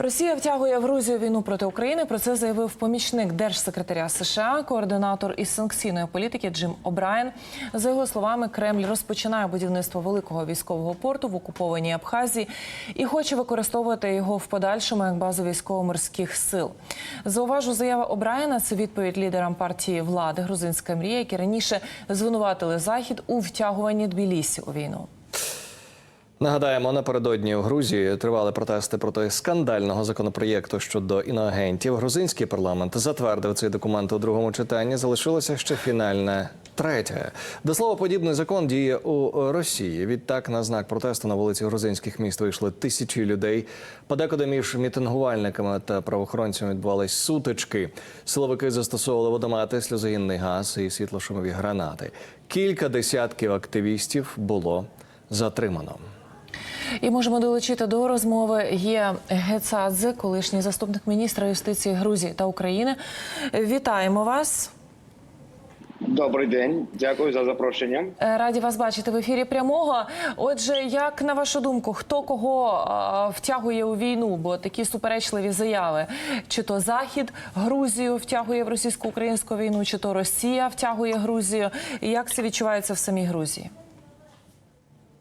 Росія втягує в Грузію війну проти України. Про це заявив помічник держсекретаря США, координатор із санкційної політики Джим О'Брайен. За його словами, Кремль розпочинає будівництво великого військового порту в окупованій Абхазії і хоче використовувати його в подальшому як базу військово-морських сил. Зауважу, заява О'Брайена – це відповідь лідерам партії влади Грузинська мрія, які раніше звинуватили захід у втягуванні Тбілісі у війну. Нагадаємо, напередодні у Грузії тривали протести проти скандального законопроєкту щодо іноагентів. Грузинський парламент затвердив цей документ у другому читанні. Залишилося ще фінальне третє. До слова, подібний закон діє у Росії. Відтак, на знак протесту на вулиці грузинських міст вийшли тисячі людей. Подекуди між мітингувальниками та правоохоронцями відбувались сутички. Силовики застосовували водомати, сльозогінний газ і світлошумові гранати. Кілька десятків активістів було затримано. І можемо долучити до розмови є Гецадзе, колишній заступник міністра юстиції Грузії та України. Вітаємо вас. Добрий день, дякую за запрошення. Е, Раді вас бачити в ефірі прямого. Отже, як на вашу думку, хто кого втягує у війну? Бо такі суперечливі заяви: чи то Захід Грузію втягує в російсько-українську війну, чи то Росія втягує Грузію? І як це відчувається в самій Грузії?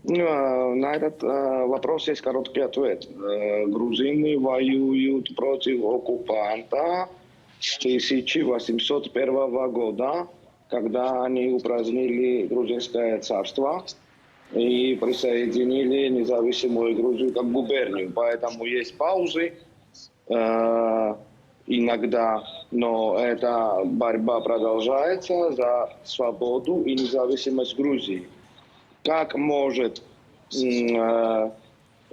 Ну, а, На этот а, вопрос есть короткий ответ. Э, Грузины воюют против оккупанта с 1801 года, когда они упразднили грузинское царство и присоединили независимую Грузию как губернию. Поэтому есть паузы э, иногда, но эта борьба продолжается за свободу и независимость Грузии. как может м, э,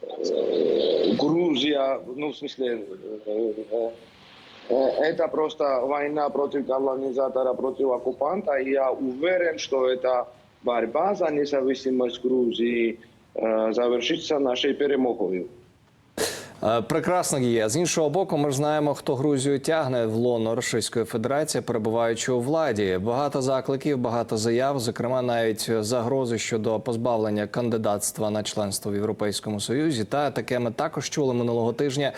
э, Грузия, ну, в смысле, э, э, э, это просто война против колонизатора, против оккупанта. И я уверен, что эта борьба за независимость Грузии э, завершится нашей перемогою. Е, Прекрасно є. З іншого боку, ми ж знаємо, хто Грузію тягне в лоно Російської Федерації, перебуваючи у владі. Багато закликів, багато заяв, зокрема, навіть загрози щодо позбавлення кандидатства на членство в Європейському Союзі. Та таке ми також чули минулого тижня.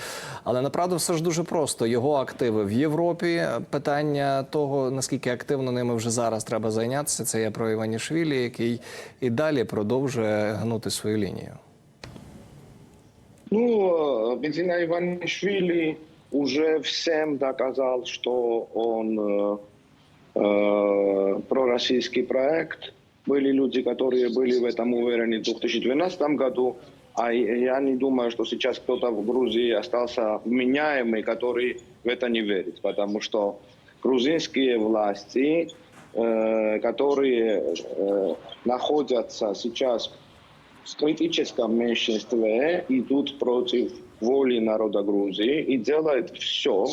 Але направду все ж дуже просто. Його активи в Європі. Питання того, наскільки активно ними вже зараз треба зайнятися, це є про Іванішвілі, який і далі продовжує гнути свою лінію. Ну, э, Бензина Иванишвили уже всем доказал, что он э, э, пророссийский проект. Были люди, которые были в этом уверены в 2012 году. А я не думаю, что сейчас кто-то в Грузии остался вменяемый, который в это не верит. Потому что грузинские власти, э, которые э, находятся сейчас в критическом меньшинстве идут против воли народа Грузии и делают все,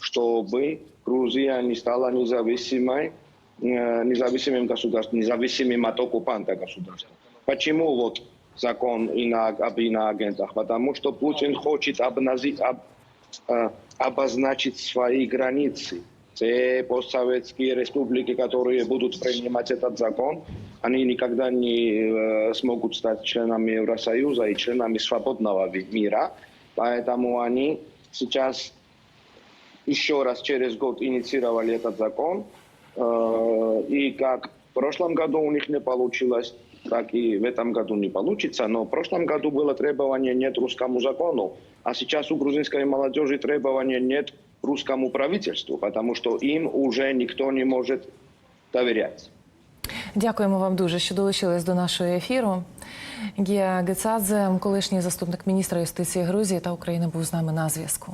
чтобы Грузия не стала независимой, э, независимым государством, независимым от оккупанта государством. Почему вот закон ино- об иноагентах? Потому что Путин хочет обнази- об- э, обозначить свои границы. Те постсоветские республики, которые будут принимать этот закон, они никогда не э, смогут стать членами Евросоюза и членами свободного мира. Поэтому они сейчас еще раз через год инициировали этот закон. Э, И как в прошлом году у них не получилось, так и в этом году не получится. Но в прошлом году было требование нет русскому закону, а сейчас у грузинской молодежи требования нет русскому правительству, потому что им уже никто не может доверять. Дякуємо вам дуже, що долучились до нашого ефіру. Гія Гецадзе, колишній заступник міністра юстиції Грузії та України, був з нами на зв'язку.